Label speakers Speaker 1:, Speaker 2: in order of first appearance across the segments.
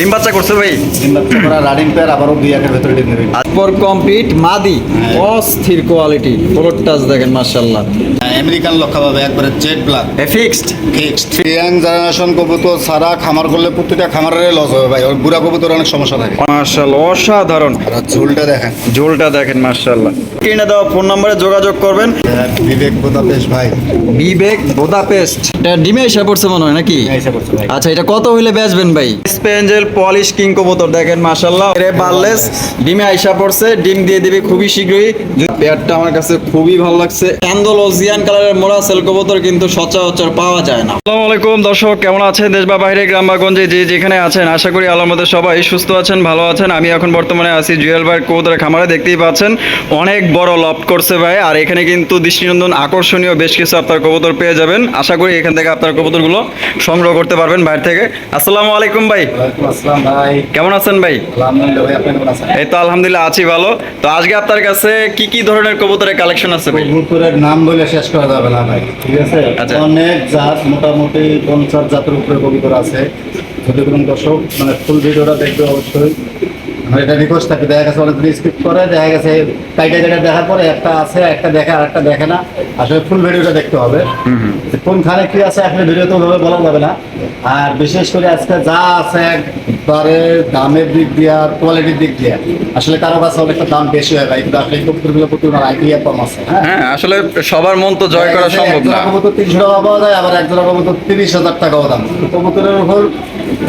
Speaker 1: ডিম বাচ্চা করছে ভাই।
Speaker 2: ডিম বাচ্চা করা রানিং পেয়ার আবারও দুই একের ভেতরে ডিম দেবে।
Speaker 1: পর কমপ্লিট মাদি অস্থির কোয়ালিটি ফোর টাচ দেখেন মাশাআল্লাহ।
Speaker 2: আমেরিকান লক্ষা পাবে একবারে jet black
Speaker 1: fixed
Speaker 2: fixed young generation কবুতর সারা খামার করলে প্রত্যেকটা খামারের লস হবে ভাই। ওর বুড়া কবুতর অনেক সমস্যা থাকে।
Speaker 1: মাশাআল্লাহ অসাধারণ।
Speaker 2: ঝুলটা দেখেন।
Speaker 1: ঝোলটা দেখেন মাশাআল্লাহ। কিনে দেওয়া ফোন নম্বরে যোগাযোগ করবেন।
Speaker 2: বিবেক বোদাপেশ ভাই।
Speaker 1: বিবেক বোদাপেস্ট এটা ডিমে এসে পড়ছে মনে হয় নাকি? আচ্ছা এটা কত হইলে বেচবেন ভাই? স্পেঞ্জেল পলিশ কিং কবুতর দেখেন মাশাআল্লাহ। এর বারলেস ডিমে আইসা পড়ছে ডিম দিয়ে দিবে খুবই শীঘ্রই। পেয়ারটা আমার কাছে খুবই ভালো লাগছে। কালারের মোরা সেল কবুতর কিন্তু সচরাচর পাওয়া যায় না। আসসালামু আলাইকুম দর্শক কেমন আছেন? দেশ বা বাইরে গ্রাম বা গঞ্জে যে যেখানে আছেন আশা করি মধ্যে সবাই সুস্থ আছেন ভালো আছেন। আমি এখন বর্তমানে আছি জুয়েল ভাই কবুতরের খামারে দেখতেই পাচ্ছেন অনেক বড় লফট করছে ভাই। আর এখানে কিন্তু দৃষ্টিনন্দন আকর্ষণীয় বেশ কিছু আপনার কবুতর পেয়ে যাবেন। আশা করি এখান থেকে আপনার কবুতরগুলো সংগ্রহ করতে পারবেন বাইরে থেকে। আসসালামু আলাইকুম ভাই।
Speaker 2: আসসালাম ভাই।
Speaker 1: কেমন আছেন ভাই?
Speaker 2: আলহামদুলিল্লাহ ভাই আপনি কেমন আছেন?
Speaker 1: এই তো আলহামদুলিল্লাহ আছি ভালো। তো আজকে আপনার কাছে কি কি ধরনের কবুতরের কালেকশন আছে ভাই?
Speaker 2: কবুতরের নাম বলে শেষ করা যাবে না ভাই ঠিক আছে?
Speaker 1: আচ্ছা।
Speaker 2: অনেক জাত মোটামুটি পঞ্চাশ জাতের উপরে কবুতর আছে। যদি কোনো দর্শক মানে ফুল ভিডিওটা দেখবে অবশ্যই। এটা রিকোয়েস্ট থাকে দেখা গেছে অনেক স্কিপ করে দেখা গেছে কাইটা জায়গা দেখার পরে একটা আছে একটা দেখে আর একটা দেখে না। আসলে ফুল ভিডিওটা দেখতে হবে। কোনখানে কি আছে আসলে ভিডিওতে ওভাবে বলা যাবে না। আর বিশেষ করে আজকে যা আছে একবারে দামের দিক দিয়ে আর কোয়ালিটির দিক দিয়ে আসলে কারও কাছে অনেকটা দাম বেশি হয় ভাই কিন্তু আসলে কবুতরগুলো প্রতি আইডিয়া কম আছে। হ্যাঁ?
Speaker 1: হ্যাঁ আসলে সবার মন তো জয় করা সম্ভব না।
Speaker 2: কবুতর তিনশো টাকা পাওয়া যায় আবার এক জোড়া কবুতর তিরিশ হাজার টাকাও দাম। কবুতরের উপর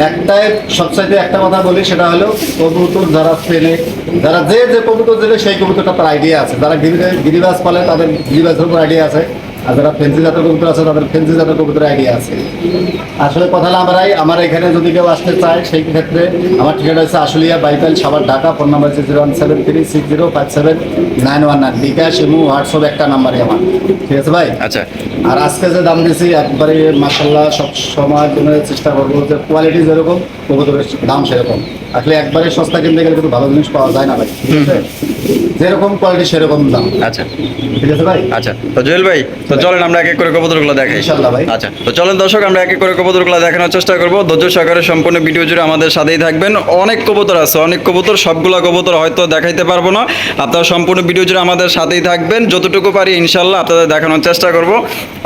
Speaker 2: একটাই সবচাইতে একটা কথা বলি সেটা হলো কবুতর যারা চেনে যারা যে যে কবুতর দেবে সেই কবুতরটা তার আইডিয়া আছে। যারা গিরি- গিরিবাজ পালে তাদের গিরিবাজের উপর আইডিয়া আছে। আর যারা ফেন্সি জাতের কবুতর আছে তাদের ফেন্সি জাতের কবুতর আইডিয়া আছে। আসলে কথা হলো আমরাই আমার এখানে যদি কেউ আসতে চায় সেই ক্ষেত্রে আমার ঠিকানা হচ্ছে আসলিয়া বাইপাল সাবার ঢাকা ফোন নাম্বার হচ্ছে zero one seven three six zero five seven nine one nine. BKash এবং হোয়াটসঅ্যাপ একটা নাম্বারই আমার। ঠিক আছে ভাই?
Speaker 1: আচ্ছা।
Speaker 2: আর আজকে যে দাম দিয়েছি একবারে মাসাল্লাহ সব সময় জন্য চেষ্টা করব যে কোয়ালিটি যেরকম কবুতরের দাম সেরকম। আসলে একবারে সস্তা কিনতে গেলে কিন্তু ভালো জিনিস পাওয়া যায় না ভাই। ঠিক আছে? যেরকম কোয়ালিটি সেরকম দাম।
Speaker 1: আচ্ছা।
Speaker 2: ঠিক আছে ভাই?
Speaker 1: আচ্ছা। তো জুয়েল ভাই তো চলেন আমরা এক এক করে কবুতরগুলো দেখাই। আচ্ছা তো চলেন দর্শক আমরা এক এক করে কবুতরগুলো দেখানোর চেষ্টা করব। ধৈর্য সহকারে সম্পূর্ণ ভিডিও জুড়ে আমাদের সাথেই থাকবেন। অনেক কবুতর আছে অনেক কবুতর সবগুলো কবুতর হয়তো দেখাইতে পারব না। আপনারা সম্পূর্ণ ভিডিও জুড়ে আমাদের সাথেই থাকবেন। যতটুকু পারি ইনশাল্লাহ আপনাদের দেখানোর চেষ্টা করব।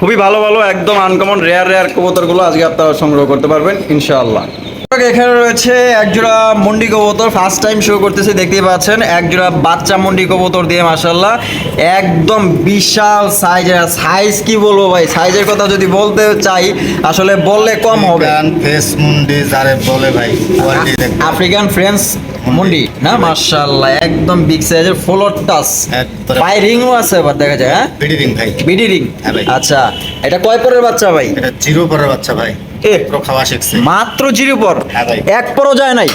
Speaker 1: খুবই ভালো ভালো একদম আনকমন রেয়ার রেয়ার কবুতরগুলো আজকে আপনারা সংগ্রহ করতে পারবেন ইনশাআল্লাহ। এখানে রয়েছে একজোড়া মন্ডি কবুতর ফার্স্ট টাইম শো করতেছে দেখতেই পাচ্ছেন একজোড়া বাচ্চা মন্ডি কবুতর দিয়ে মাসাল্লাহ একদম বিশাল সাইজের সাইজ কি বলব ভাই? সাইজের কথা যদি বলতে চাই আসলে বললে কম হবে।
Speaker 2: ফেস মুন্ডি যারে বলে ভাই
Speaker 1: আফ্রিকান ফ্রেন্স মন্ডি। না? মাশাআল্লাহ একদম বিগ সাইজের ফ্লোর
Speaker 2: একবারে
Speaker 1: পায়ে রিংও আছে এবার দেখা যায় হ্যাঁ?
Speaker 2: বিডিং ভাই।
Speaker 1: বিডি রিং
Speaker 2: হ্যাঁ।
Speaker 1: আচ্ছা এটা কয় পরের বাচ্চা ভাই?
Speaker 2: এটা জিরো পরের বাচ্চা ভাই। খাওয়া শিখছে।
Speaker 1: মাত্র জিরো পর এক পরও যায় নাই?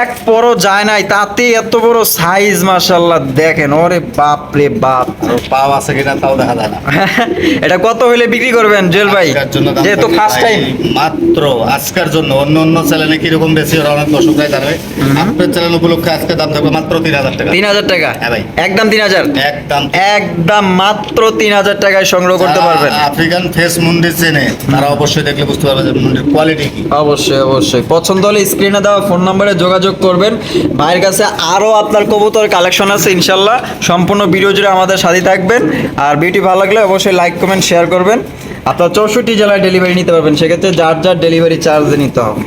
Speaker 2: এক
Speaker 1: পরও যায় নাই। তাতে এত বড় সাইজ মাশাআল্লাহ দেখেন ওরে বাপ। রে বাপ
Speaker 2: পাও আছে কিনা তাও দেখা যায় না।
Speaker 1: এটা কত হইলে বিক্রি করবেন জুয়েল ভাই?
Speaker 2: আজকের জন্য দাম
Speaker 1: যেহেতু ফার্স্ট টাইম
Speaker 2: মাত্র আজকের জন্য অন্য অন্য চ্যানেলে কীরকম বেশি ওরা অনেক দর্শকরাই জানবে। আপনার চ্যানেল উপলক্ষে আজকে দাম থাকবে মাত্র তিন হাজার টাকা।
Speaker 1: তিন হাজার টাকা?
Speaker 2: হ্যাঁ ভাই।
Speaker 1: একদম তিন হাজার?
Speaker 2: একদম
Speaker 1: একদম মাত্র তিন হাজার টাকায় সংগ্রহ করতে পারবেন।
Speaker 2: আফ্রিকান ফেস মন্দির চেনে তারা অবশ্যই দেখলে বুঝতে পারবে কোয়ালিটি কি।
Speaker 1: অবশ্যই অবশ্যই। পছন্দ হলে স্ক্রিনে দেওয়া ফোন নম্বরে যোগাযোগ করবেন। ভাইয়ের কাছে আরও আপনার কবুতর কালেকশন আছে, ইনশাল্লাহ। সম্পূর্ণ ভিডিও জুড়ে আমাদের সাথে থাকবেন। আর ভিডিও ভালো লাগলে অবশ্যই লাইক কমেন্ট শেয়ার করবেন। আপনার চৌষট্টি জেলায় ডেলিভারি নিতে পারবেন। সেক্ষেত্রে যার যার ডেলিভারি চার্জ নিতে হবে।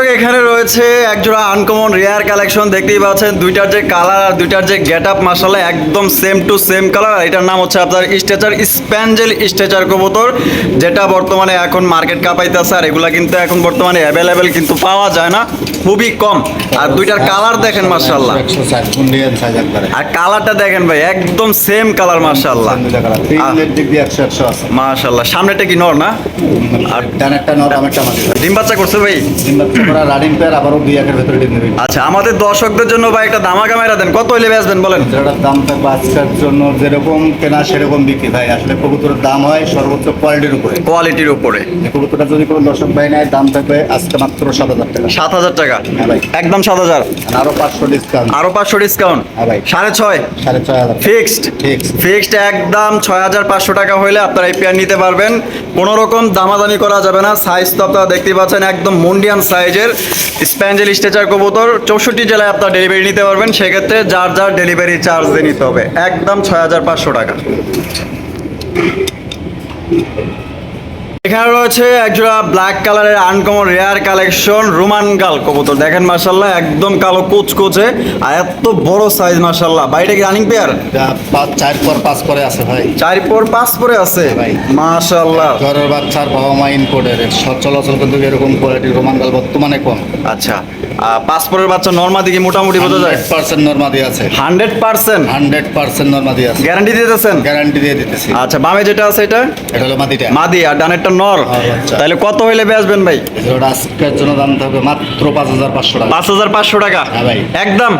Speaker 1: দর্শক এখানে রয়েছে একজোড়া আনকমন রেয়ার কালেকশন দেখতেই পাচ্ছেন দুইটার যে কালার আর দুইটার যে গেট আপ মাসাল্লাহ একদম সেম টু সেম কালার এটার নাম হচ্ছে আপনার স্ট্রেচার স্প্যাঞ্জেল স্ট্রেচার কবুতর যেটা বর্তমানে এখন মার্কেট কাপাইতেছে আর এগুলা কিন্তু এখন বর্তমানে অ্যাভেলেবেল কিন্তু পাওয়া যায় না খুবই কম। আর দুইটার কালার দেখেন মাসাল্লাহ
Speaker 2: একবারে
Speaker 1: আর কালারটা দেখেন ভাই একদম সেম কালার মাসাল্লাহ
Speaker 2: আছে
Speaker 1: মাশাল্লাহ সামনেটা কি নর না?
Speaker 2: আর ডান একটা নর আমার
Speaker 1: ডিম বাচ্চা করছে ভাই?
Speaker 2: তিন বাচ্চা। করা রানিং পেয়ার আবারও দুই একের ভেতরে ডিম দেবে
Speaker 1: আচ্ছা আমাদের দর্শকদের জন্য ভাই একটা মেরা দেন। কত হইলে বেচবেন বলেন?
Speaker 2: যেটার দাম থাকবে আজকের জন্য যেরকম কেনা সেরকম বিক্রি। ভাই আসলে কবুতরের দাম হয় সর্বোচ্চ কোয়ালিটির উপরে।
Speaker 1: কোয়ালিটির উপরে।
Speaker 2: কবুতরটা যদি কোনো দর্শক ভাই নেয় দাম থাকবে আজকে মাত্র সাত হাজার টাকা।
Speaker 1: সাত হাজার টাকা?
Speaker 2: হ্যাঁ ভাই।
Speaker 1: একদম সাত হাজার?
Speaker 2: আরও পাঁচশো ডিসকাউন্ট
Speaker 1: আরও পাঁচশো ডিসকাউন্ট
Speaker 2: হ্যাঁ ভাই।
Speaker 1: সাড়ে ছয়?
Speaker 2: সাড়ে ছয় হাজার
Speaker 1: ফিক্সড. ফিক্সড একদম ছয় হাজার পাঁচশো টাকা হইলে আপনারা এই পেয়ার নিতে পারবেন। কোনো রকম দামাদামি করা যাবে না। সাইজ তো আপনারা দেখতে পাচ্ছেন একদম মুন্ডিয়ান সাইজের স্প্যাঞ্জেল স্টেচার কবুতর চৌষট্টি জেলায় আপনার ডেলিভারি নিতে পারবেন। সেক্ষেত্রে যার যার ডেলিভারি চার্জ দিয়ে নিতে হবে। একদম ছয় হাজার পাঁচশো টাকা। এখানে রয়েছে একজোড়া ব্ল্যাক কালারের আনকমন রেয়ার কালেকশন রোমান গাল কবুতর। দেখেন মার্শাল্লাহ একদম কালো কুচকুচে আর এত বড় সাইজ মার্শাল্লাহ বাইরে কি রানিং পেয়ার
Speaker 2: চার পর পাঁচ করে আছে ভাই।
Speaker 1: চার পর পাঁচ পরে আছে?
Speaker 2: ভাই।
Speaker 1: মাশাল্লাহ
Speaker 2: ঘরের বাচ্চার বাবা মা ইনপোর্টের চলাচল কিন্তু এরকম কোয়ালিটির রোমান গাল বর্তমানে কম।
Speaker 1: আচ্ছা পরের বাচ্চা নর্মা দিকে মোটামুটি বোঝা যায়?
Speaker 2: পার্সেন্ট নর্মাদি আছে।
Speaker 1: Hundred percent?
Speaker 2: হান্ড্রেড পার্সেন্ট নর্মাদি আছে।
Speaker 1: গ্যারান্টি দিয়ে দিতেছেন?
Speaker 2: গ্যারান্টি দিয়ে দিতেছি।
Speaker 1: আচ্ছা বামে যেটা আছে এটা?
Speaker 2: এটা হলো মাদিটা।
Speaker 1: মাদি আর ডানেরটা নর।
Speaker 2: আচ্ছা।
Speaker 1: তাহলে কত হইলে বেচবেন ভাই?
Speaker 2: আজকের জন্য দাম থাকবে মাত্র পাঁচ হাজার পাঁচশো টাকা।
Speaker 1: পাঁচ হাজার পাঁচশো টাকা?
Speaker 2: হ্যাঁ ভাই।
Speaker 1: একদম?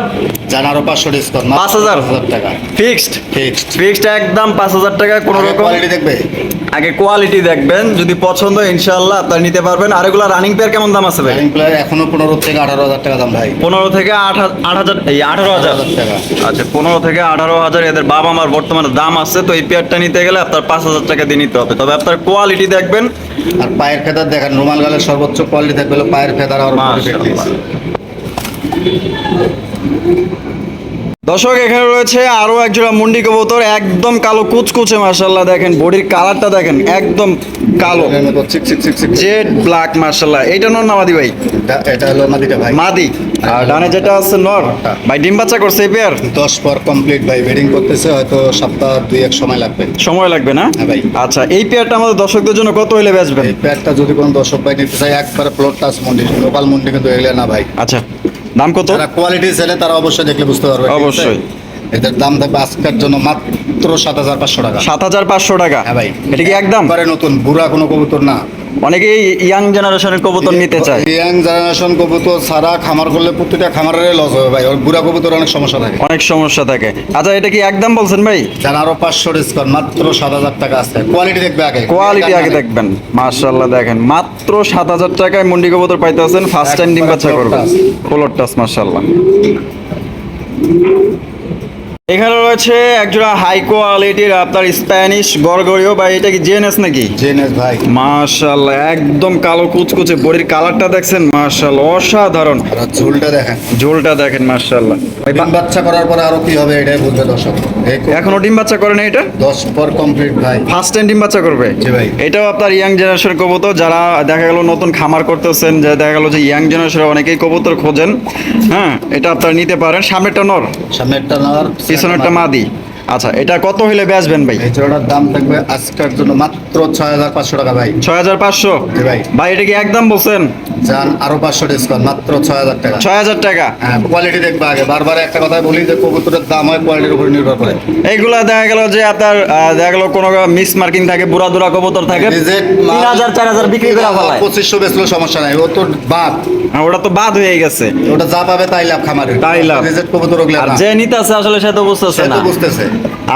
Speaker 2: জান আরও পাঁচশো ডিসকাউন্ট
Speaker 1: পাঁচ হাজার?
Speaker 2: টাকা।
Speaker 1: ফিক্সড
Speaker 2: ফিক্সড
Speaker 1: ফিক্সড একদম পাঁচ হাজার টাকা কোনো রকম
Speaker 2: কোয়ালিটি দেখবে?
Speaker 1: আগে কোয়ালিটি দেখবেন যদি পছন্দ ইনশাআল্লাহ আপনারা নিতে পারবেন। আর এগুলো রানিং পেয়ার কেমন দাম আছে ভাই?
Speaker 2: রানিং প্লেয়ার এখনও পনেরো থেকে আঠারো হাজার টাকা দাম ভাই।
Speaker 1: পনেরো থেকে আট হা- আট হাজার এই আঠারো হাজার।
Speaker 2: হাজার টাকা।
Speaker 1: আচ্ছা পনেরো থেকে আঠারো হাজার এদের বাবা মার বর্তমানে দাম আছে তো এই পেয়ারটা নিতে গেলে আপনার পাঁচ হাজার টাকা দিয়ে নিতে হবে। তবে আপনার কোয়ালিটি দেখবেন।
Speaker 2: আর পায়ের ফেদার দেখেন রুমাল গালের সর্বোচ্চ কোয়ালিটি থাকবে পায়ের ফেদার আর
Speaker 1: মাশাআল্লাহ। দর্শক এখানে রয়েছে আরও একজোড়া মুন্ডি কবুতর একদম কালো কুচকুচে মার্শাল্লাহ দেখেন। বডির কালারটা দেখেন একদম কালো। জেড ব্ল্যাক মার্শাল্লাহ এইটা নর নামাদি ভাই?
Speaker 2: এটা- এটা হলো মাদিটা ভাই।
Speaker 1: মাদি। আর ডানে যেটা আছে নর? ভাই ডিম বাচ্চা করছে এই পেয়ার
Speaker 2: দশ পর কমপ্লিট ভাই বেডিং করতেছে হয়তো সপ্তাহ দুই এক সময় লাগবে।
Speaker 1: সময় লাগবে না?
Speaker 2: হ্যাঁ ভাই।
Speaker 1: আচ্ছা এই পেয়ারটা আমাদের দর্শকদের জন্য কত হইলে বেচবেন?
Speaker 2: এই প্যাডটা যদি কোনো দর্শক ভাই নিতে চায় একবারে প্লট টাচ মন্ডি লোকাল মন্ডি কিন্তু এগুলো না ভাই।
Speaker 1: আচ্ছা। দাম কত?
Speaker 2: কোয়ালিটি ছেলে তারা অবশ্যই দেখলে বুঝতে পারবে
Speaker 1: অবশ্যই।
Speaker 2: এদের দাম থাকবে আজকের জন্য মাত্র সাত হাজার পাঁচশো টাকা।
Speaker 1: সাত হাজার পাঁচশো টাকা।
Speaker 2: হ্যাঁ ভাই।
Speaker 1: এটা কি একদম?
Speaker 2: করে নতুন বুড়া কোনো কবুতর না।
Speaker 1: অনেকেই ইয়াং জেনারেশনের কবুতর নিতে চায়।
Speaker 2: ইয়াং জেনারেশন কবুতর ছাড়া খামার করলে প্রতিটা খামারের লস হবে ভাই। বুড়া কবুতর অনেক সমস্যা থাকে।
Speaker 1: অনেক সমস্যা থাকে। আচ্ছা এটা কি একদম বলছেন ভাই?
Speaker 2: যারা আরও পাঁচশো ডিসকাউন্ট মাত্র সাত হাজার টাকা আছে। কোয়ালিটি দেখবে আগে।
Speaker 1: কোয়ালিটি আগে দেখবেন। মার্শাল্লাহ দেখেন। মাত্র সাত হাজার টাকায় মুন্ডি কবুতর পাইতেছেন। ফার্স্ট টাইম ডিম বাচ্চা করবে ফ্লোর টাস মার্শাল্লাহ এখানে রয়েছে একজোড়া হাই কোয়ালিটির আপনার স্প্যানিশ গরগরিও বা এটা কি জেনএস নাকি?
Speaker 2: জেনেস ভাই।
Speaker 1: মার্শাল্লাহ একদম কালো কুচকুচে। বডির কালারটা দেখছেন মার্শাল্লাহ অসাধারণ।
Speaker 2: ঝোলটা দেখেন।
Speaker 1: ঝোলটা দেখেন মার্শাল্লাহ ভাই
Speaker 2: ডিম বাচ্চা করার পরে আরও কি হবে এটাই বুঝবে দর্শক। এই
Speaker 1: এখনও ডিম বাচ্চা করে না এটা?
Speaker 2: দশ পর কমপ্লিট ভাই।
Speaker 1: ফার্স্ট টাইম ডিম বাচ্চা করবে?
Speaker 2: জি ভাই।
Speaker 1: এটাও আপনার ইয়াং জেনারেশন কবুতর যারা দেখা গেল নতুন খামার করতেছেন যে দেখা গেল যে ইয়াং জেনারেশন অনেকেই কবুতর খোঁজেন হ্যাঁ এটা আপনারা নিতে পারেন। সামনেরটা নর।
Speaker 2: সামনেরটা নর নার
Speaker 1: পিছনেরটা মাদি। আচ্ছা এটা কত হলে বেচবেন ভাই?
Speaker 2: এই জোড়াটার দাম থাকবে আজকের জন্য মাত্র ছয় হাজার পাঁচশো টাকা ভাই।
Speaker 1: ছয় হাজার পাঁচশো?
Speaker 2: ভাই।
Speaker 1: ভাই এটা কি একদম বলছেন?
Speaker 2: যান আরও পাঁচশো ডিসকাউন্ট মাত্র ছয় হাজার টাকা।
Speaker 1: ছয় হাজার টাকা?
Speaker 2: হ্যাঁ কোয়ালিটি দেখবে আগে। বারবার একটা কথা বলি যে কবুতরের দাম হয় কোয়ালিটির উপর নির্ভর করে।
Speaker 1: এইগুলা দেখা গেল যে আপনার দেখা গেল কোনো মিস মার্কিং থাকে বুড়া দুরা কবুতর থাকে তিন হাজার চার হাজার বিক্রি করে ফেলায়
Speaker 2: পঁচিশশো বেচলেও সমস্যা নাই ও তো বাদ।
Speaker 1: হ্যাঁ, ওটা তো বাদ হয়ে গেছে।
Speaker 2: ওটা যা পাবে তাই লাভ খামারে।
Speaker 1: তাই লাভ।
Speaker 2: রিজেক্ট কবুতর
Speaker 1: যে নিতেছে আসলে সে তো বুঝতেছে না।
Speaker 2: বুঝতেছে।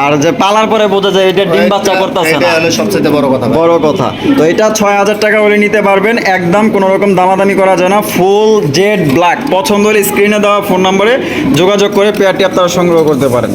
Speaker 1: আর যে পালার পরে বোঝা যায় এটা ডিম বাচ্চা করতেছে না।
Speaker 2: সবচেয়ে বড় কথা।
Speaker 1: বড় কথা। তো এটা ছয় হাজার টাকা হলে নিতে পারবেন। একদম কোনো রকম দামাদামি করা যায় না। ফুল জেড ব্ল্যাক পছন্দ হলে স্ক্রিনে দেওয়া ফোন নম্বরে যোগাযোগ করে পেয়ারটি আপনারা সংগ্রহ করতে পারেন।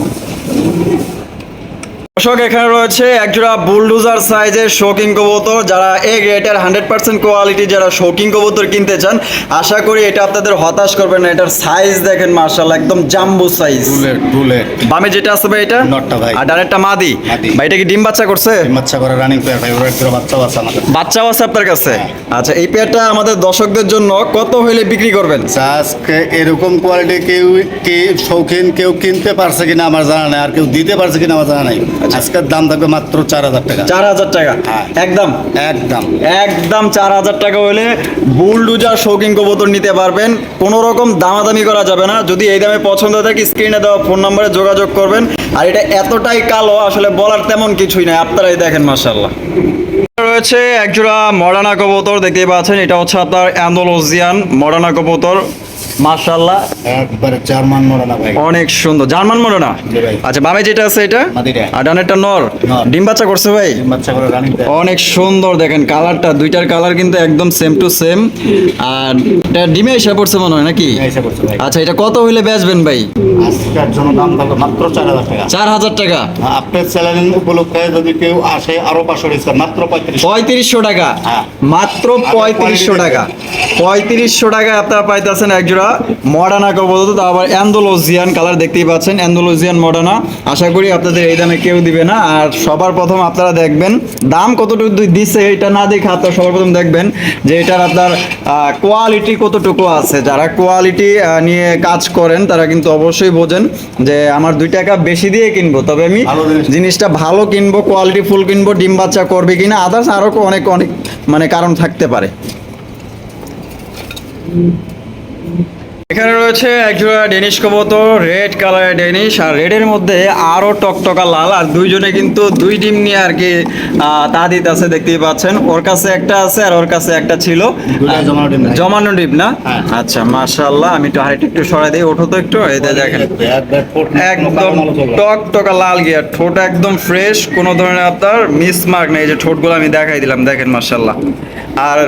Speaker 1: দর্শক এখানে রয়েছে একজোড়া বুলডুজার সাইজের শৌকিং কবুতর। যারা এ গ্রেটের হান্ড্রেড পার্সেন্ট কোয়ালিটি যারা শৌকিং কবুতর কিনতে চান আশা করি এটা আপনাদের হতাশ করবে না। এটার সাইজ দেখেন মার্শাল একদম জাম্বু সাইজ
Speaker 2: বুলেট বুলেট
Speaker 1: বামে যেটা আছে ভাই এটা?
Speaker 2: নটটা ভাই।
Speaker 1: আর ডানেরটা মাদি। ভাই এটা কি ডিম বাচ্চা করছে?
Speaker 2: বাচ্চা করে রানিং প্লেয়ার ভাই ওর একটা বাচ্চা আছে আমাদের।
Speaker 1: বাচ্চাও আছে আপনার কাছে?
Speaker 2: হ্যাঁ।
Speaker 1: আচ্ছা এই পেয়ারটা আমাদের দর্শকদের জন্য কত হইলে বিক্রি করবেন?
Speaker 2: আজকে এরকম কোয়ালিটি কেউ কি শৌখিন কেউ কিনতে পারছে কিনা আমার জানা নাই আর কেউ দিতে পারছে কিনা আমার জানা নাই। আজকের দাম থাকবে মাত্র চার হাজার টাকা।
Speaker 1: চার হাজার টাকা।
Speaker 2: হ্যাঁ।
Speaker 1: একদম।
Speaker 2: একদম।
Speaker 1: একদম চার হাজার টাকা হলে বুলডুজার শৌকিং কবুতর নিতে পারবেন। কোনো রকম দামাদামি করা যাবে না। যদি এই দামে পছন্দ থাকে স্ক্রিনে দেওয়া ফোন নম্বরে যোগাযোগ করবেন। আর এটা এতটাই কালো আসলে বলার তেমন কিছুই নাই। আপনারাই দেখেন মার্শাল্লাহ রয়েছে একজোড়া মডার্না কবুতর দেখতে পাচ্ছেন। এটা হচ্ছে আপনার অ্যান্ডোলজিয়ান মডার্না কবুতর। মাশাল্লাহ
Speaker 2: একবারে জার্মান মরানা ভাই।
Speaker 1: অনেক সুন্দর। জার্মান আচ্ছা বামে যেটা আছে এটা? আর ডানেরটা নর। ডিম বাচ্চা করছে ভাই?
Speaker 2: বাচ্চা করে রানিং
Speaker 1: অনেক সুন্দর দেখেন কালারটা। দুইটার কালার কিন্তু একদম সেম টু সেম আর এটা ডিমে এসে পড়ছে মনে হয় নাকি? আচ্ছা এটা কত হইলে বেচবেন ভাই?
Speaker 2: আজকের জন্য দাম থাকবে মাত্র চার হাজার টাকা।
Speaker 1: চার হাজার টাকা।
Speaker 2: আপনার চ্যানেল উপলক্ষে যদি কেউ আসে আরও পাঁচশো ডিসকাউন্ট মাত্র পঁয়ত্রিশ
Speaker 1: পঁয়ত্রিশশো টাকা।
Speaker 2: হ্যাঁ।
Speaker 1: মাত্র পঁয়ত্রিশশো টাকা। পঁয়ত্রিশশো টাকায় আপনারা পাইতেছেন একজোড়া মডার্না কবুতর তো আবার অ্যান্ডোলজিয়ান কালার দেখতেই পাচ্ছেন। অ্যান্ডোলজিয়ান মডার্না। আশা করি আপনাদের এই দামে কেউ দিবে না। আর সবার প্রথম আপনারা দেখবেন দাম কতটুকু দি- দিচ্ছে এটা না দেখে আপনারা সবার প্রথম দেখবেন যে এটার আপনার কোয়ালিটি কতটুকু আছে। যারা কোয়ালিটি নিয়ে কাজ করেন তারা কিন্তু অবশ্যই বোঝেন যে আমার দুই টাকা বেশি দিয়ে কিনবো। তবে আমি জিনিসটা ভালো কিনবো কোয়ালিটি ফুল কিনবো ডিম বাচ্চা করবে কিনা আদার্স আরও অনেক অনেক মানে কারণ থাকতে পারে। এখানে রয়েছে একজোড়া ডেনিশ কবুতর রেড কালারের ডেনিশ আর রেডের মধ্যে আরও টকটকা লাল আর দুইজনে কিন্তু দুই ডিম নিয়ে আর কি তা দিতেছে দেখতেই পাচ্ছেন। ওর কাছে একটা আছে আর ওর কাছে একটা ছিল।
Speaker 2: জমানো ডিম
Speaker 1: না?
Speaker 2: হ্যাঁ।
Speaker 1: আচ্ছা মাশাআল্লাহ আমি একটু হাইট একটু সরাই দিই ওঠো তো একটু দেখেন। একদম
Speaker 2: কালো মালো চলবে না।
Speaker 1: টক টকা লাল গিয়ার ঠোঁট একদম ফ্রেশ কোনো ধরনের আপনার মিস মার্ক নেই যে ঠোঁটগুলো আমি দেখাই দিলাম দেখেন মার্শাল্লাহ আর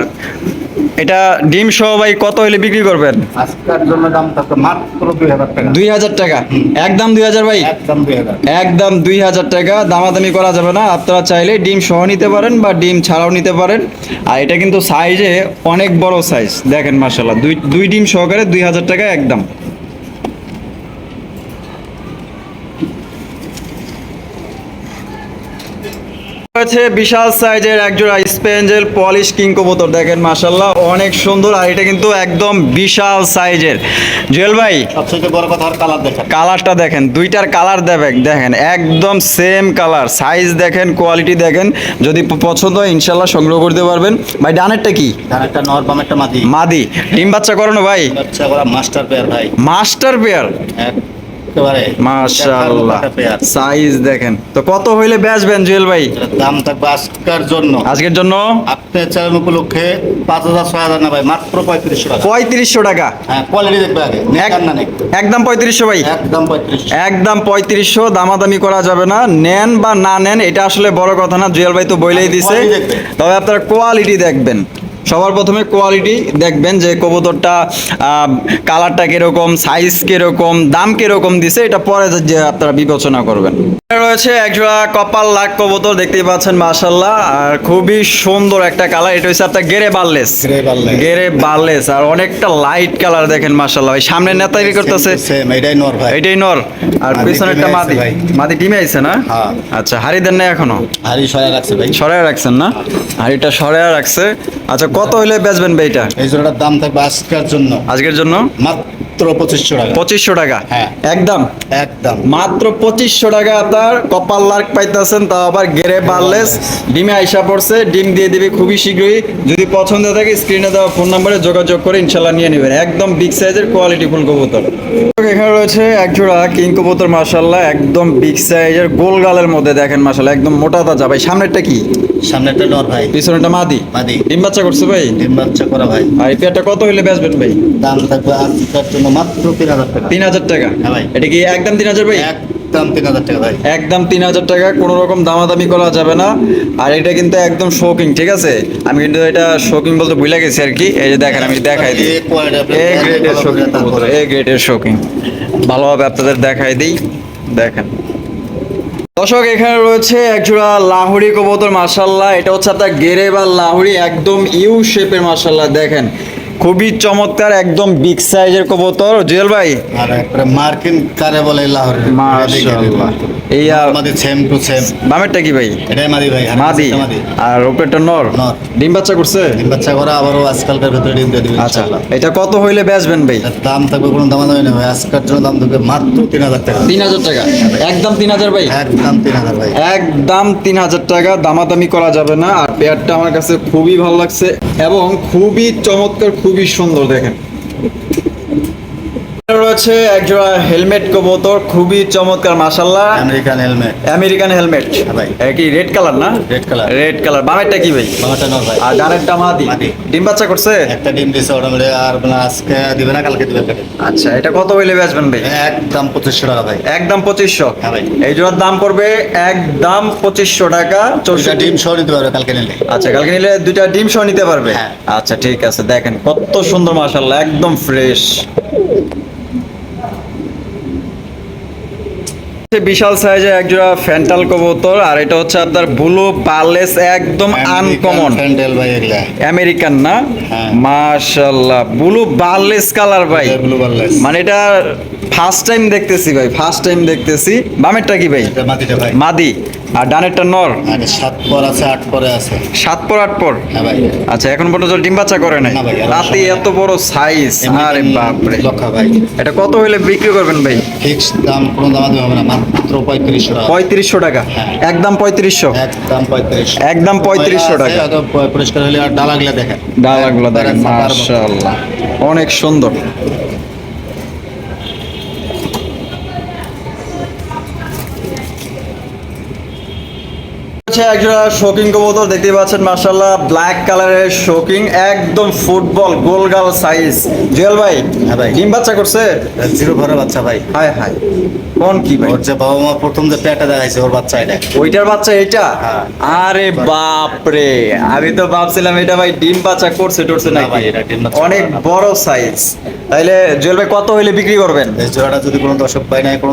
Speaker 1: এটা ডিম সহ ভাই কত হলে বিক্রি করবেন?
Speaker 2: আজকের জন্য দাম তো মাত্র দুই হাজার টাকা।
Speaker 1: দুই হাজার টাকা? একদম দুই হাজার ভাই?
Speaker 2: একদম দুই হাজার।
Speaker 1: একদম দুই হাজার টাকা। দামাদামি করা যাবে না। আপনারা চাইলে ডিম সহ নিতে পারেন বা ডিম ছাড়াও নিতে পারেন। আর এটা কিন্তু সাইজে অনেক বড় সাইজ দেখেন মাশাআল্লাহ। দুই দুই ডিম সহকারে দুই হাজার টাকা একদম। আছে বিশাল সাইজের একজোড়া স্পেঞ্জেল পলিশ কিং কবুতর। দেখেন মাশাল্লাহ অনেক সুন্দর আর এটা কিন্তু একদম বিশাল সাইজের। জুয়েল ভাই
Speaker 2: সবচেয়ে বড় কথা কালার দেখেন।
Speaker 1: কালারটা দেখেন দুইটার কালার দেবেন দেখেন একদম সেম কালার। সাইজ দেখেন কোয়ালিটি দেখেন যদি পছন্দ হয় ইনশাল্লাহ সংগ্রহ করতে পারবেন। ভাই ডানেরটা কি?
Speaker 2: একটা নর একটা মাদি।
Speaker 1: মাদি। ডিম বাচ্চা করানো ভাই?
Speaker 2: বাচ্চা করা মাস্টার পেয়ার ভাই।
Speaker 1: মাস্টার পেয়ার
Speaker 2: একেবারে
Speaker 1: মাশাআল্লাহ। সাইজ দেখেন। তো কত হইলে বেচবেন জুয়েল ভাই?
Speaker 2: দাম থাকবে আজকের জন্য।
Speaker 1: আজকের জন্য?
Speaker 2: আপনার চ্যানেল উপলক্ষে পাঁচ হাজার ছয় হাজার না ভাই মাত্র পঁয়ত্রিশশো টাকা।
Speaker 1: পঁয়ত্রিশশো টাকা?
Speaker 2: হ্যাঁ কোয়ালিটি দেখবে আগে।
Speaker 1: একদম পঁয়ত্রিশশো ভাই?
Speaker 2: একদম পঁয়ত্রিশশো।
Speaker 1: একদম পঁয়ত্রিশশো দামাদামি করা যাবে না। নেন বা না নেন এটা আসলে বড় কথা না জুয়েল ভাই তো বইলেই দিছে। তবে আপনার কোয়ালিটি দেখবেন। সবার প্রথমে কোয়ালিটি দেখবেন যে কবুতরটা কালারটা কীরকম সাইজ কীরকম দাম কীরকম দিছে এটা পরে যে আপনারা বিবেচনা করবেন। রয়েছে একজোড়া কপাল লাখ কবুতর দেখতেই পাচ্ছেন মাশাল্লাহ আর খুবই সুন্দর একটা কালার এটা হচ্ছে আপনার গেরে বার্লেস গেরে বার্লেস আর অনেকটা লাইট কালার দেখেন মাশাল্লাহ ভাই সামনে নেতাই করতেছে?
Speaker 2: এটাই নর ভাই।
Speaker 1: এইটাই নর। আর পিছনেরটা মাদি। মাদি টিমে আইছে না?
Speaker 2: হ্যাঁ।
Speaker 1: আচ্ছা হাড়ি দেন না এখনও?
Speaker 2: হাড়ি সয়া রাখছে ভাই।
Speaker 1: সরাই রাখছেন না? হাড়িটা সরাই রাখছে। আচ্ছা কত হইলে বেচবেন ভাই এটা?
Speaker 2: এই জোড়াটার দাম থাকবে আজকের জন্য।
Speaker 1: আজকের জন্য?
Speaker 2: মাত্র পঁচিশশো টাকা।
Speaker 1: পঁচিশশো টাকা?
Speaker 2: হ্যাঁ।
Speaker 1: একদম?
Speaker 2: একদম।
Speaker 1: মাত্র পঁচিশশো টাকা আপনার কপাল লার্ক পাইতেছেন তাও আবার গেরে বার্লেস। ডিমে আইসা পড়ছে ডিম দিয়ে দিবে খুবই শীঘ্রই। যদি পছন্দ থাকে স্ক্রিনে দেওয়া ফোন নাম্বারে যোগাযোগ করে ইনশাল্লাহ নিয়ে নেবেন। একদম বিগ সাইজের কোয়ালিটি ফুল কবুতর। এখানে রয়েছে এক জোড়া কিং কবুতর মার্শাল্লাহ একদম বিগ সাইজের গোল গালের মধ্যে দেখেন মার্শাল্লাহ একদম মোটা তাজা। ভাই সামনেরটা কি?
Speaker 2: সামনে একটা নর ভাই।
Speaker 1: পিছনেরটা মাদি?
Speaker 2: মাদি।
Speaker 1: ডিম বাচ্চা করছে ভাই?
Speaker 2: ডিম বাচ্চা করা ভাই।
Speaker 1: আর পেয়ারটা কত হইলে বেচবেন ভাই?
Speaker 2: দাম থাকবে আজকের জন্য মাত্র তিন হাজার টাকা।
Speaker 1: তিন হাজার টাকা?
Speaker 2: হ্যাঁ ভাই।
Speaker 1: এটা কি একদম তিন হাজার ভাই?
Speaker 2: একদম তিন হাজার টাকা ভাই।
Speaker 1: একদম তিন হাজার টাকা কোনো রকম দামাদামি করা যাবে না। আর এটা কিন্তু একদম শোকিং ঠিক আছে? আমি কিন্তু এটা শোকিং বলতে ভুলে গেছি আর কি। এই যে দেখেন আমি দেখাই দিই। এ গ্রেডের
Speaker 2: ভালো
Speaker 1: শোকিং এ গ্রেডের শোকিং ভালোভাবে আপনাদের দেখাই দিই। দেখেন। দর্শক এখানে রয়েছে একজোড়া লাহুরি কবুতর মার্শাল্লাহ এটা হচ্ছে আপনার গেরে বা লাহুরি একদম ইউ শেপের মার্শাল্লাহ দেখেন খুবই চমৎকার একদম বিগ সাইজের কবুতর। জুয়েল ভাই?
Speaker 2: আর একটা মার্কিন কারে বলে লাহোর
Speaker 1: মাশাআল্লাহ। এই আর
Speaker 2: আমাদের সেম টু সেম।
Speaker 1: বামেরটা কি ভাই?
Speaker 2: এটাই মাদি ভাই
Speaker 1: মাদি। আর উপরেরটা নর। ডিম বাচ্চা করছে?
Speaker 2: ডিম বাচ্চা করা আবারও আজকালকার ভেতরে ডিম দিয়ে দিবে
Speaker 1: আচ্ছা এটা কত হইলে বেচবেন ভাই?
Speaker 2: দাম থাকবে কোনো দাম দামি না ভাই আজকের জন্য দাম থাকবে মাত্র তিন হাজার টাকা।
Speaker 1: তিন হাজার টাকা? একদম তিন হাজার ভাই?
Speaker 2: একদম তিন হাজার ভাই।
Speaker 1: একদম তিন হাজার টাকা দামাদামি করা যাবে না। আর পেয়ারটা আমার কাছে খুবই ভালো লাগছে এবং খুবই চমৎকার খুবই সুন্দর দেখেন। রয়েছে একজোড়া হেলমেট কবুতর খুবই চমৎকার মাশাল্লাহ
Speaker 2: আমেরিকান হেলমেট।
Speaker 1: American helmet.
Speaker 2: হ্যাঁ ভাই।
Speaker 1: কি রেড কালার না?
Speaker 2: Red color।
Speaker 1: রেড কালার বামেরটা কি ভাই?
Speaker 2: নয় ভাই।
Speaker 1: আর ডানেরটা মাদি। ডিম বাচ্চা করছে?
Speaker 2: একটা ডিম দিছে ওটা আর আজকে দিবে না কালকে দিবে
Speaker 1: আচ্ছা এটা কত হইলে বেচবেন ভাই?
Speaker 2: একদম পঁচিশশো টাকা ভাই।
Speaker 1: একদম পঁচিশশো।
Speaker 2: হ্যাঁ ভাই।
Speaker 1: এই জোড়ার দাম পড়বে একদম পঁচিশশো টাকা
Speaker 2: দুইটা
Speaker 1: চৌষট্টি।
Speaker 2: ডিম সহ নিতে পারবে কালকে নিলে।
Speaker 1: আচ্ছা কালকে নিলে দুইটা ডিম সহ নিতে পারবে?
Speaker 2: হ্যাঁ।
Speaker 1: আচ্ছা ঠিক আছে দেখেন কত সুন্দর মাশাল্লাহ একদম ফ্রেশ বিশাল সাইজের একজোড়া ফ্যান্টাল কবুতর আর এটা হচ্ছে আপনার ব্লু পার্লেস একদম আনকমন
Speaker 2: ফ্যান্টাল ভাই এগুলা।
Speaker 1: আমেরিকান না?
Speaker 2: মাশাআল্লাহ।
Speaker 1: মাশাল্লাহ ব্লু বার্লেস কালার ভাই
Speaker 2: ব্লু বার্লেস
Speaker 1: মানে এটা ফার্স্ট টাইম দেখতেছি ভাই ফার্স্ট টাইম দেখতেছি। বামেরটা কি ভাই?
Speaker 2: মাটিটা ভাই।
Speaker 1: মাদি। আর ডানেরটা নর?
Speaker 2: আর সাত পর আছে আট পরে আছে।
Speaker 1: সাত পর আট পর?
Speaker 2: হ্যাঁ ভাই।
Speaker 1: আচ্ছা এখন পর্যন্ত ডিম বাচ্চা করে নাই?
Speaker 2: ভাই,
Speaker 1: রাতে এত বড় সাইজ আরে বাপরে।
Speaker 2: লক্ষা ভাই।
Speaker 1: এটা কত হইলে বিক্রি করবেন ভাই?
Speaker 2: ফিক্স দাম কোনো দাম হবে না মাত্র পঁয়ত্রিশশো টাকা।
Speaker 1: পঁয়ত্রিশশো টাকা?
Speaker 2: হ্যাঁ।
Speaker 1: একদম পঁয়ত্রিশশো?
Speaker 2: একদম পঁয়ত্রিশশো।
Speaker 1: একদম 3500 টাকা।
Speaker 2: পরিষ্কার হলে আর ডালাগুলা দেখেন।
Speaker 1: ডালাগুলো দেখেন
Speaker 2: সাদার মতো।
Speaker 1: মাশাআল্লাহ। অনেক সুন্দর। হচ্ছে একজোড়া শোকিং কবুতর দেখতে পাচ্ছেন মাশাআল্লাহ ব্ল্যাক কালারের শোকিং একদম ফুটবল গোলগাল সাইজ জুয়েল ভাই
Speaker 2: হ্যাঁ ভাই।
Speaker 1: ডিম বাচ্চা করছে?
Speaker 2: জিরো ভরা বাচ্চা ভাই।
Speaker 1: হায় হায় কোন কি ভাই?
Speaker 2: ওর যে বাবা মা প্রথম যে পেটে দেখাইছে ওর বাচ্চা এটা।
Speaker 1: ওইটার বাচ্চা এটা
Speaker 2: হ্যাঁ।
Speaker 1: আরে বাপ রে আমি তো ভাবছিলাম এটা ভাই ডিম বাচ্চা করছে টরছে
Speaker 2: না ভাই, এটা ডিম
Speaker 1: অনেক বড় সাইজ তাইলে জুয়েল ভাই কত হইলে বিক্রি করবেন?
Speaker 2: এই জোড়াটা যদি কোনো দর্শক কোনো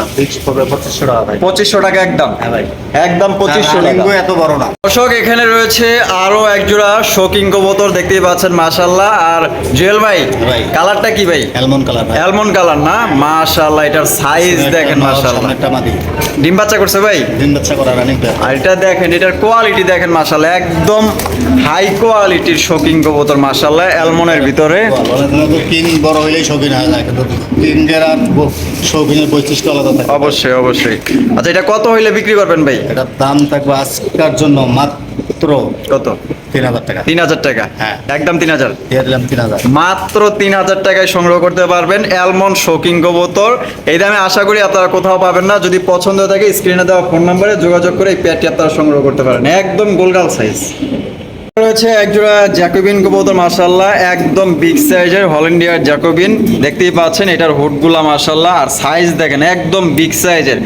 Speaker 2: না। ফিক্স করবে পঁচিশশো টাকা ভাই।
Speaker 1: পঁচিশশো টাকা একদম।
Speaker 2: হ্যাঁ ভাই।
Speaker 1: একদম পঁচিশশো টাকা।
Speaker 2: এত বড় না।
Speaker 1: দর্শক এখানে রয়েছে আরও এক জোড়া শোকিং কবুতর দেখতেই পাচ্ছেন মাশাল্লাহ আর জুয়েল ভাই
Speaker 2: ভাই।
Speaker 1: কালারটা কি ভাই?
Speaker 2: অ্যালমন্ড কালার
Speaker 1: অ্যালমন্ড কালার না? মাশাল্লাহ এটার সাইজ দেখেন মাশাল্লাহ ডিম বাচ্চা করছে ভাই?
Speaker 2: দিন বাচ্চা করা রানিং
Speaker 1: আর এটা দেখেন এটার কোয়ালিটি দেখেন মাশাল্লাহ একদম হাই কোয়ালিটির শোকিং কবুতর মাশাল্লাহ অ্যালমনের ভিতরে।
Speaker 2: বড় হইলেই শৌখিন হয়ে যায় কিন্তু তিন আর শৌখিনের বৈশিষ্ট্য আলাদা থাকে
Speaker 1: অবশ্যই অবশ্যই। আচ্ছা এটা কত হইলে বিক্রি করবেন ভাই?
Speaker 2: এটার দাম থাকবে আজকের জন্য মাত্র
Speaker 1: কত?
Speaker 2: তিন হাজার টাকা।
Speaker 1: তিন হাজার টাকা
Speaker 2: হ্যাঁ।
Speaker 1: একদম তিন হাজার।
Speaker 2: দিলাম তিন হাজার
Speaker 1: মাত্র তিন হাজার টাকায় সংগ্রহ করতে পারবেন অ্যালমন্ড শোকিং কবুতর। এই দামে আশা করি আপনারা কোথাও পাবেন না। যদি পছন্দ থাকে স্ক্রিনে দেওয়া ফোন নাম্বারে যোগাযোগ করে এই প্যাডটি আপনারা সংগ্রহ করতে পারেন। একদম গোলগাল সাইজ রয়েছে একজোড়া জ্যাকোবিন কবুতর মাসাল্লাহ একদম বিগ সাইজের হল ইন্ডিয়ার জ্যাকোবিন। দেখতেই পাচ্ছেন এটার হুডগুলা মাসাল্লাহ আর সাইজ দেখেন একদম বিগ সাইজের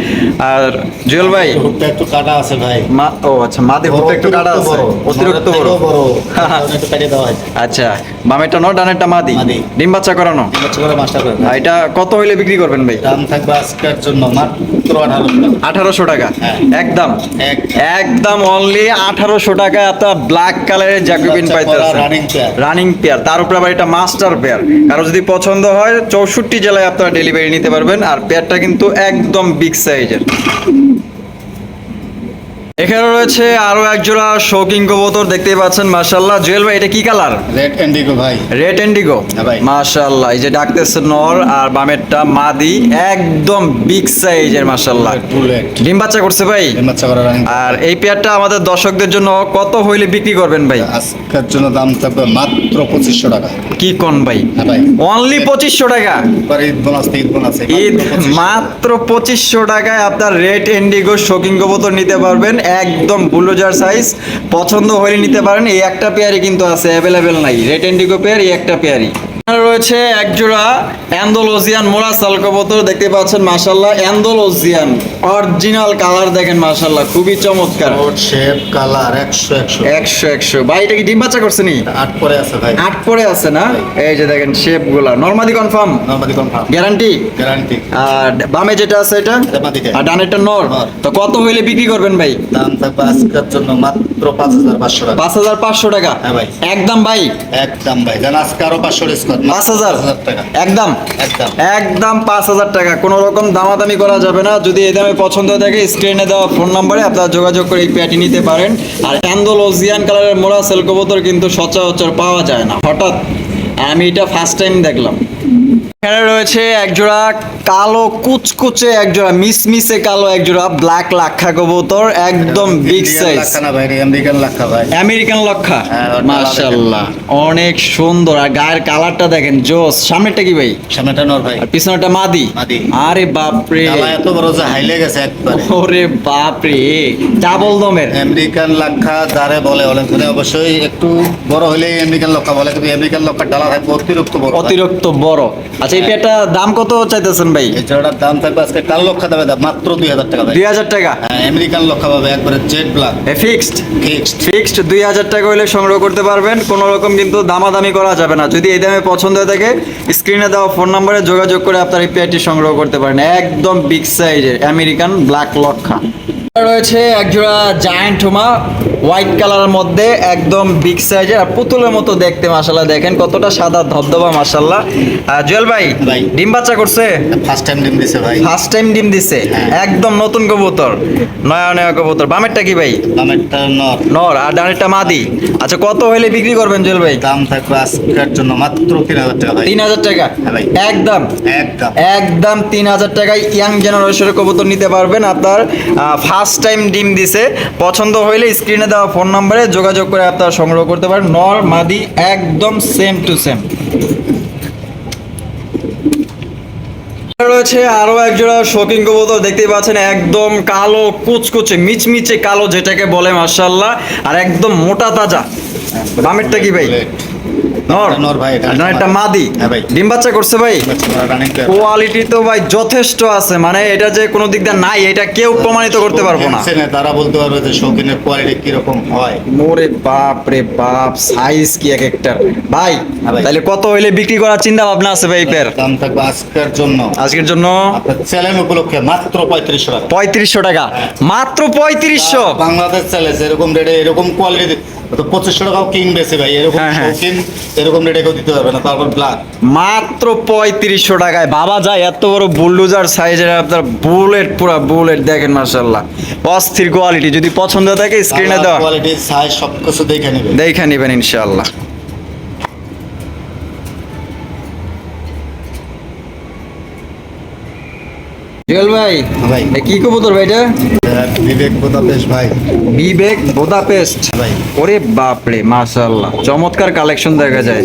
Speaker 1: আর জুয়েল ভাই?
Speaker 2: একটু কাটা আছে ভাই।
Speaker 1: মা ও আচ্ছা মাদে হুডটা একটু কাটা আছে। অতিরিক্ত বড় আচ্ছা বামেরটা ন ডানেরটা মাদি।
Speaker 2: মাদি।
Speaker 1: ডিম বাচ্চা করানো? এটা কত হইলে বিক্রি করবেন ভাই?
Speaker 2: দাম থাকবে আজকের জন্য মাত্র আঠারোশো টাকা। হ্যাঁ।
Speaker 1: একদম। একদম অনলি আঠারোশো টাকা আপনার ব্ল্যাক কালারের জ্যাকোবিন পাইতে
Speaker 2: রানিং
Speaker 1: রানিং পেয়ার তার উপরে আবার এটা মাস্টার পেয়ার কারও যদি পছন্দ হয় চৌষট্টি জেলায় আপনারা ডেলিভারি নিতে পারবেন। আর পেয়ারটা কিন্তু একদম বিগ সাইজের এখানে রয়েছে আরও এক জোড়া শৌকিং কবুতর দেখতেই পাচ্ছেন মাশাল্লাহ জুয়েল ভাই এটা কি কালার?
Speaker 2: রেড এন্ডিগো ভাই।
Speaker 1: রেড এন্ডিগো
Speaker 2: হ্যাঁ ভাই।
Speaker 1: মাশাল্লাহ এই যে ডাকতেছে নর আর বামেরটা মাদি একদম বিগ সাইজের মাশাল্লাহ
Speaker 2: বুলেট
Speaker 1: ডিম বাচ্চা করছে ভাই?
Speaker 2: তিন বাচ্চা করে রানিং
Speaker 1: আর এই পেয়ারটা আমাদের দর্শকদের জন্য কত হইলে বিক্রি করবেন ভাই?
Speaker 2: আজকের জন্য দাম থাকবে মাত্র পঁচিশশো টাকা।
Speaker 1: কি কোন ভাই?
Speaker 2: হ্যাঁ ভাই।
Speaker 1: অনলি পঁচিশশো টাকা?
Speaker 2: এবার ঈদ বোনাস ঈদ বোনাস
Speaker 1: ঈদ মাত্র পঁচিশশো টাকায় আপনার রেড এন্ডিগো শোকিং কবুতর নিতে পারবেন। একদম বুলোজার সাইজ পছন্দ হলে নিতে পারেন, এই একটা পেয়ারই কিন্তু আছে অ্যাভেলেবেল নাই। রেড এন্ডিগো পেয়ার এই একটা পেয়ারই রয়েছে একজোড়া অ্যান্ডোলজিয়ান মোরাসাল কবুতর দেখতে পাচ্ছেন মাশাল্লাহ অ্যান্ডোলজিয়ান অরিজিনাল কালার দেখেন মাশাল্লাহ খুবই চমৎকার।
Speaker 2: শেপ কালার একশো একশো।
Speaker 1: একশো একশো। ভাই এটা কি ডিম বাচ্চা করছে নি?
Speaker 2: আট পরে আছে ভাই।
Speaker 1: আট পরে আছে না? এই যে দেখেন শেপগুলা নর্মাদি কনফার্ম
Speaker 2: নর্মাদি কনফার্ম
Speaker 1: গ্যারান্টি
Speaker 2: গ্যারান্টি
Speaker 1: আর বামে যেটা আছে এটা? আর ডানেরটা নর। তো কত হইলে বিক্রি করবেন ভাই?
Speaker 2: দাম থাকবে আজকের জন্য মাত্র পাঁচ হাজার পাঁচশো টাকা।
Speaker 1: পাঁচ হাজার পাঁচশো টাকা।
Speaker 2: হ্যাঁ ভাই।
Speaker 1: একদম ভাই।
Speaker 2: একদম ভাই। জান আজকে আরও পাঁচশো ডিসকাউন্ট
Speaker 1: পাঁচ হাজার। একদম।
Speaker 2: একদম।
Speaker 1: একদম পাঁচ হাজার টাকা। কোনো রকম দামাদামি করা যাবে না। যদি এই দামে পছন্দ থাকে স্ক্রিনে দেওয়া ফোন নাম্বারে আপনারা যোগাযোগ করে এই প্যাটি নিতে পারেন। আর অ্যান্ডোলোজিয়ান কালারের মোড়া কিন্তু সচরাচর পাওয়া যায় না। হঠাৎ। আমি এটা ফার্স্ট টাইম দেখলাম। এখানে রয়েছে একজোড়া কালো কুচকুচে একজোড়া মিসমিসে কালো একজোড়া ব্ল্যাক লাক্ষা কবুতর একদম বিগ সাইজ
Speaker 2: আমেরিকান লাক্ষা ভাই।
Speaker 1: আমেরিকান লক্ষা?
Speaker 2: হ্যাঁ,
Speaker 1: মাশাআল্লাহ। অনেক সুন্দর। আর গায়ের কালারটা দেখেন জোস। সামনেরটা কি ভাই?
Speaker 2: সামনেটা নর ভাই।
Speaker 1: আর পিছনেরটা মাদি। আরে বাপরে।
Speaker 2: গালা এত বড় যে হাইলে গেছে একবারে।
Speaker 1: ওরে বাপরে। ডাবল দমের।
Speaker 2: আমেরিকান লাক্ষা যারে বলে অনেক ধরে অবশ্যই একটু বড় হলে আমেরিকান লক্ষা বলে কিন্তু আমেরিকান লক্ষা ডালা থাকবে অতিরিক্ত বড়
Speaker 1: অতিরিক্ত বড়। আচ্ছা এই পেয়ারটা দাম কত চাইতেছেন ভাই?
Speaker 2: এই জোড়াটার দাম থাকবে আজকে কাল লক্ষা দাম মাত্র দুই হাজার টাকা ভাই।
Speaker 1: দুই হাজার টাকা?
Speaker 2: হ্যাঁ, আমেরিকান লক্ষা পাবে একবারে jet black
Speaker 1: fixed
Speaker 2: fixed
Speaker 1: fixed দুই হাজার টাকা হলে সংগ্রহ করতে পারবেন কোনো রকম কিন্তু দামাদামি করা যাবে না। যদি এই দামে পছন্দ হয়ে থাকে স্ক্রিনে দেওয়া ফোন নাম্বারে যোগাযোগ করে আপনার এই পেয়ারটি সংগ্রহ করতে পারেন। একদম বিগ সাইজের আমেরিকান ব্ল্যাক লক্ষা। রয়েছে একজোড়া জায়ান্ট হোমা হোয়াইট কালারের মধ্যে একদম বিগ সাইজের আর পুতুলের মতো দেখতে মাসাল্লাহ দেখেন কতটা সাদা ধবধবা মাসাল্লাহ জুয়েল ভাই। ডিম বাচ্চা করছে?
Speaker 2: ফার্স্ট টাইম ডিম দিছে ভাই।
Speaker 1: ফার্স্ট টাইম ডিম দিছে?
Speaker 2: হ্যাঁ।
Speaker 1: একদম নতুন কবুতর। নয়া নয়া কবুতর। বামেরটা কি ভাই?
Speaker 2: দামেরটা নর।
Speaker 1: নর আর ডানেরটা মাদি। আচ্ছা কত হইলে বিক্রি করবেন জুয়েল ভাই?
Speaker 2: দাম থাকবে আজকের জন্য মাত্র তিন হাজার টাকা
Speaker 1: তিন হাজার টাকা?
Speaker 2: হ্যাঁ
Speaker 1: একদম?
Speaker 2: একদম।
Speaker 1: একদম তিন হাজার টাকায় ইয়াং জেনারেশনের কবুতর নিতে পারবেন। আপনার ফার্স্ট টাইম ডিম দিছে। পছন্দ হইলে স্ক্রিনে দেওয়া ফোন নাম্বারে যোগাযোগ করে আপনারা সংগ্রহ করতে পারেন। নর মাদি, একদম সেম টু সেম রয়েছে আরও একজোড়া শৌখিন কবুতর, দেখতেই পাচ্ছেন, একদম কালো, কুচকুচে, মিচমিচে কালো যেটাকে বলে মার্শাল্লাহ আর একদম মোটা তাজা। দামেরটা কি ভাই? নর।
Speaker 2: নর ভাই, এটা
Speaker 1: আর মাদি।
Speaker 2: হ্যাঁ ভাই।
Speaker 1: ডিম বাচ্চা করছে ভাই। কোয়ালিটি তো ভাই যথেষ্ট আছে মানে এটা যে কোনো দিক দিয়ে নাই এটা কেউ প্রমাণিত করতে পারব না।
Speaker 2: তারা বলতে পারবে যে শৌখিনের কোয়ালিটি কীরকম হয়।
Speaker 1: মোরে বাপ রে বাপ সাইজ কি এক একটা ভাই
Speaker 2: হ্যাঁ
Speaker 1: তাহলে কত হইলে বিক্রি করার চিন্তা ভাবনা আছে ভাই পের
Speaker 2: দাম থাকবে আজকের জন্য।
Speaker 1: আজকের জন্য?
Speaker 2: চ্যালেঞ্জ উপলক্ষে মাত্র পঁয়ত্রিশশো টাকা।
Speaker 1: পঁয়ত্রিশশো টাকা। মাত্র পঁয়ত্রিশশো?
Speaker 2: বাংলাদেশ চ্যালেঞ্জ এরকম রেটে এরকম কোয়ালিটি তো পঁচিশশো টাকাও কিং বেছে ভাই এরকম
Speaker 1: হ্যাঁ, হ্যাঁ।
Speaker 2: শৌখিন এরকম রেটে কেউ দিতে পারবে না তারপর ব্ল্যাক
Speaker 1: মাত্র পঁয়ত্রিশশো টাকায়। বাবা যায় এত বড় বুলডুজার সাইজের আপনার বুলেট পুরো বুলেট দেখেন মার্শাল্লাহ অস্থির কোয়ালিটি যদি পছন্দ থাকে স্ক্রিনে দেওয়া।
Speaker 2: কোয়ালিটি সাইজ সব কিছু দেখে
Speaker 1: দেখে নেবেন ইনশাল্লাহ জুয়েল ভাই
Speaker 2: ভাই।
Speaker 1: কি কবুতর ভাই এটা?
Speaker 2: বিবেক বেশ ভাই।
Speaker 1: বিবেক বোদাপেস্ট।
Speaker 2: ভাই।
Speaker 1: ওরে বাপরে মাশাআল্লাহ। চমৎকার কালেকশন দেখা যায়।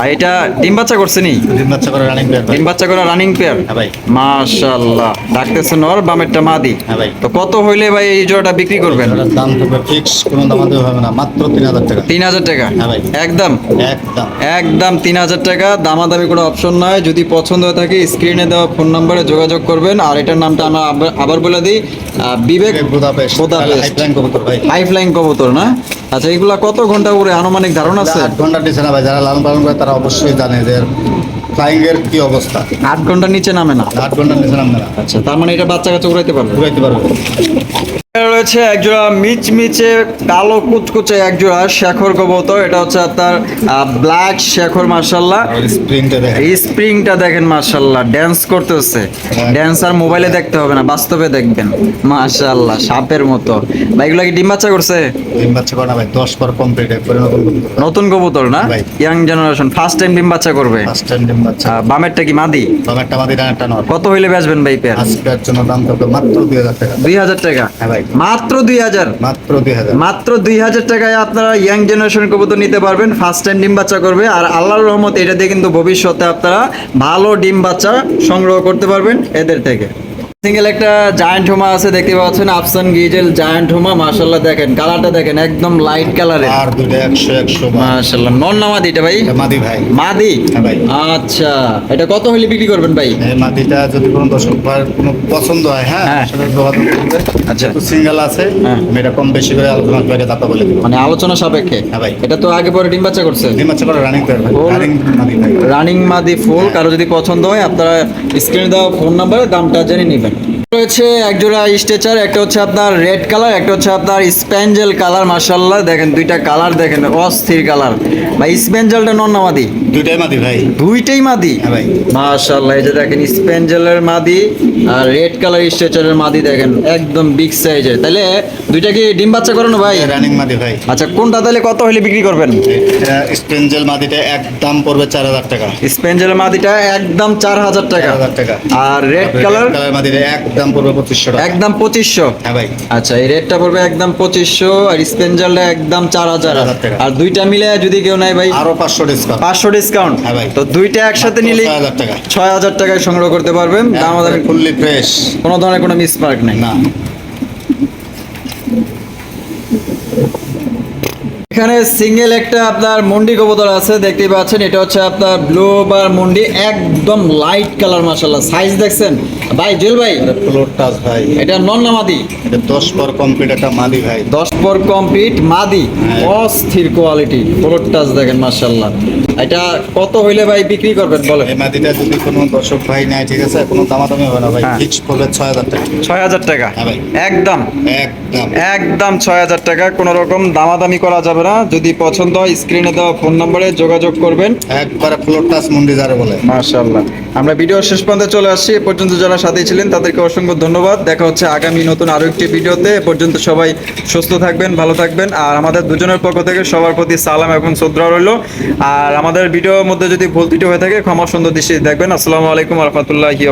Speaker 1: আর এটা ডিম বাচ্চা করছে নি?
Speaker 2: দিন বাচ্চা করে রানিং প্লেয়ার ভাই।
Speaker 1: ডিম বাচ্চা করা রানিং পেয়ার
Speaker 2: হ্যাঁ ভাই।
Speaker 1: মাশাআল্লাহ। ডাকতেছে নর বামেরটা মাদি।
Speaker 2: হ্যাঁ ভাই।
Speaker 1: তো কত হইলে ভাই এই জোড়াটা বিক্রি করবেন?
Speaker 2: দাম থাকবে ফিক্স কোনো দাম হবে না মাত্র তিন হাজার টাকা।
Speaker 1: তিন হাজার টাকা?
Speaker 2: হ্যাঁ ভাই।
Speaker 1: একদম?
Speaker 2: একদম।
Speaker 1: একদম তিন হাজার টাকা। দামাদামি কোনো অপশন নয় যদি পছন্দ হয়ে থাকে স্ক্রিনে দেওয়া ফোন নম্বরে যোগাযোগ করবেন। আর এটার নামটা আমরা আবার- বলে দিই বিবেক
Speaker 2: হাইফ্লাইং। কবুতর
Speaker 1: না? আচ্ছা এগুলা কত ঘণ্টা উপরে আনুমানিক ধারণা আছে?
Speaker 2: আট ঘণ্টা নিচে না ভাই যারা লালন পালন করে তারা অবশ্যই জানে যে ফ্লাইং এর কি অবস্থা।
Speaker 1: আট ঘণ্টার নিচে নামে না?
Speaker 2: আট ঘণ্টা নিচে নামে না।
Speaker 1: আচ্ছা তার মানে এটা বাচ্চা কাছে উড়াইতে পারবে?
Speaker 2: উড়াইতে পারবে।
Speaker 1: রয়েছে একজোড়া মিচমিচে কালো কুচকুচে একজোড়া শেখর কবুতর। এটা হচ্ছে আপনার ব্ল্যাক শেখর মার্শাল্লাহ
Speaker 2: স্প্রিংটা দেখে
Speaker 1: স্প্রিংটা দেখেন। মার্শাল্লাহ ড্যান্স করতেছে। ড্যান্স আর মোবাইলে দেখতে হবে না বাস্তবে দেখবেন। মার্শাল্লাহ সাপের মতো। ভাই এগুলা কি ডিম বাচ্চা করছে?
Speaker 2: ডিম বাচ্চা করে না ভাই দশ পর কমপ্লিট নতুন
Speaker 1: কবুতর। না। ইয়াং জেনারেশন ফার্স্ট টাইম ডিম বাচ্চা করবে।
Speaker 2: ফার্স্ট টাইম ডিম বাচ্চা।
Speaker 1: বামেরটা কি মাদি?
Speaker 2: নর।
Speaker 1: কত হইলে বেচবেন ভাই পেয়ার
Speaker 2: আজকের জন্য দাম মাত্র টাকা? হ্যাঁ ভাই।
Speaker 1: মাত্র দুই হাজার।
Speaker 2: মাত্র দুই হাজার।
Speaker 1: মাত্র দুই হাজার টাকায় আপনারা ইয়াং জেনারেশন কবুতর নিতে পারবেন। ফার্স্ট টাইম ডিম বাচ্চা করবে। আর আল্লাহর রহমত এটা দিয়ে কিন্তু ভবিষ্যতে আপনারা ভালো ডিম বাচ্চা সংগ্রহ করতে পারবেন এদের থেকে। সিঙ্গেল একটা জায়ান্ট হোমা আছে দেখতে পাচ্ছেন আফসান গিজেল জায়ান্ট হোমা মাশাল্লাহ দেখেন কালারটা দেখেন একদম লাইট কালারের
Speaker 2: আর একশো একশো বা-
Speaker 1: মাশাল্লাহ নন নামাদি এটা ভাই?
Speaker 2: মাদি ভাই।
Speaker 1: মাদি?
Speaker 2: হ্যাঁ ভাই।
Speaker 1: আচ্ছা এটা কত হলে বিক্রি করবেন ভাই?
Speaker 2: এই মাদিটা যদি কোনো দর্শক ভাইয়ের কোনো পছন্দ হয় হ্যাঁ
Speaker 1: হ্যাঁ।
Speaker 2: সেটা যোগাযোগ করবে।
Speaker 1: আচ্ছা।
Speaker 2: তো সিঙ্গেল আছে
Speaker 1: হ্যাঁ।
Speaker 2: এটা কম বেশি করে আলোচনা করে তারপর বলে দিব।
Speaker 1: মানে আলোচনা সাপেক্ষে?
Speaker 2: হ্যাঁ ভাই।
Speaker 1: এটা তো আগে পরে ডিম বাচ্চা করছে?
Speaker 2: ডিম বাচ্চা করে রানিং ভাই।
Speaker 1: ওর-
Speaker 2: রানিং মাদি ভাই।
Speaker 1: রানিং মাদি ফুল কারও যদি পছন্দ হয় আপনারা স্ক্রিনে দেওয়া ফোন নাম্বারে দামটা জেনে নেবেন। রয়েছে এক জোড়া স্ট্রেচার একটা হচ্ছে আপনার রেড কালার একটা হচ্ছে আপনার স্প্যাঞ্জেল কালার মার্শাল্লাহ দেখেন দুইটা কালার দেখেন অস্থির কালার। ভাই স্প্যাঞ্জেলটা নন নামাদি
Speaker 2: দুইটাই মাদি ভাই।
Speaker 1: দুইটাই মাদি?
Speaker 2: হ্যাঁ ভাই।
Speaker 1: মাশাআল্লাহ এই যে দেখেন স্প্যাঞ্জেলের মাদি আর রেড কালার স্ট্রেচারের মাদি দেখেন একদম বিগ সাইজের তাহলে দুইটা কি ডিম বাচ্চা করানো ভাই?
Speaker 2: রানিং মাদি ভাই।
Speaker 1: আচ্ছা কোনটা তাহলে কত হলে বিক্রি করবেন?
Speaker 2: স্পেঞ্জেল মাদিটা একদম পড়বে চার হাজার টাকা।
Speaker 1: স্প্যাঞ্জেলের মাদিটা একদম চার হাজার টাকা।
Speaker 2: টাকা।
Speaker 1: আর রেড কালার?
Speaker 2: কালার মাদিটা একদম পড়বে পঁচিশশো
Speaker 1: একদম পঁচিশশো?
Speaker 2: হ্যাঁ ভাই।
Speaker 1: আচ্ছা এই রেটটা পড়বে একদম পঁচিশশো আর স্পেঞ্জারটা একদম চার হাজার।
Speaker 2: 4,000 টাকা।
Speaker 1: আর দুইটা মিলে যদি কেউ নেয় ভাই
Speaker 2: আরও পাঁচশো ডিসকাউন্ট
Speaker 1: পাঁচশো ডিসকাউন্ট
Speaker 2: হ্যাঁ ভাই।
Speaker 1: তো দুইটা একসাথে নিলে ছয় হাজার টাকায় সংগ্রহ করতে পারবেন। দাম দামি
Speaker 2: ফুললি ফ্রেশ
Speaker 1: কোনো ধরনের কোনো মিসমার্ক নেই।
Speaker 2: না।
Speaker 1: এখানে সিঙ্গেল একটা আপনার মন্ডি কবুতর আছে দেখতে পাচ্ছেন। এটা হচ্ছে আপনার ব্লু বার মন্ডি একদম লাইট কালার মাশাল্লাহ সাইজ দেখছেন? ভাই জেল ভাই
Speaker 2: ফ্লোর টাচ ভাই।
Speaker 1: এটা নন না মাদি।
Speaker 2: এটা দশ পর কমপ্লিট একটা মাদি ভাই।
Speaker 1: দশ পর কমপ্লিট মাদি।
Speaker 2: হ্যাঁ।
Speaker 1: অস্থির কোয়ালিটি ফ্লোর টাচ দেখেন মাশাল্লাহ এটা কত হইলে ভাই বিক্রি করবেন বলেন?
Speaker 2: এই মাদিটা যদি কোনো দর্শক ভাই নেয় ঠিক আছে? কোনো দামাদামি হবে না ভাই।
Speaker 1: হ্যাঁ।
Speaker 2: ফিক্স পড়বে ছয় হাজার টাকা।
Speaker 1: ছয় হাজার টাকা?
Speaker 2: হ্যাঁ।
Speaker 1: একদম।
Speaker 2: একদম।
Speaker 1: একদম ছয় হাজার টাকা। কোনো রকম দামাদামি করা যাবে না। যদি পছন্দ হয় স্ক্রিনে দেওয়া ফোন নম্বরে যোগাযোগ করবেন।
Speaker 2: একবারে ফ্লোর টাচ মুন্ডি যারে বলে।
Speaker 1: মাশাআল্লাহ। আমরা ভিডিও শেষ পর্যন্ত চলে আসছি। এ পর্যন্ত যারা সাথে ছিলেন তাদেরকে অসংখ্য ধন্যবাদ। দেখা হচ্ছে আগামী নতুন আরও একটি ভিডিওতে। এ পর্যন্ত সবাই সুস্থ থাকবেন ভালো থাকবেন। আর আমাদের দুজনের পক্ষ থেকে সবার প্রতি সালাম এবং শ্রদ্ধা রইল। আর আমাদের ভিডিওর মধ্যে যদি ভুল ত্রুটি হয়ে থাকে ক্ষমা সুন্দর দৃষ্টি দেখবেন। আসসালামু আলাইকুম রহমতুল্লাহি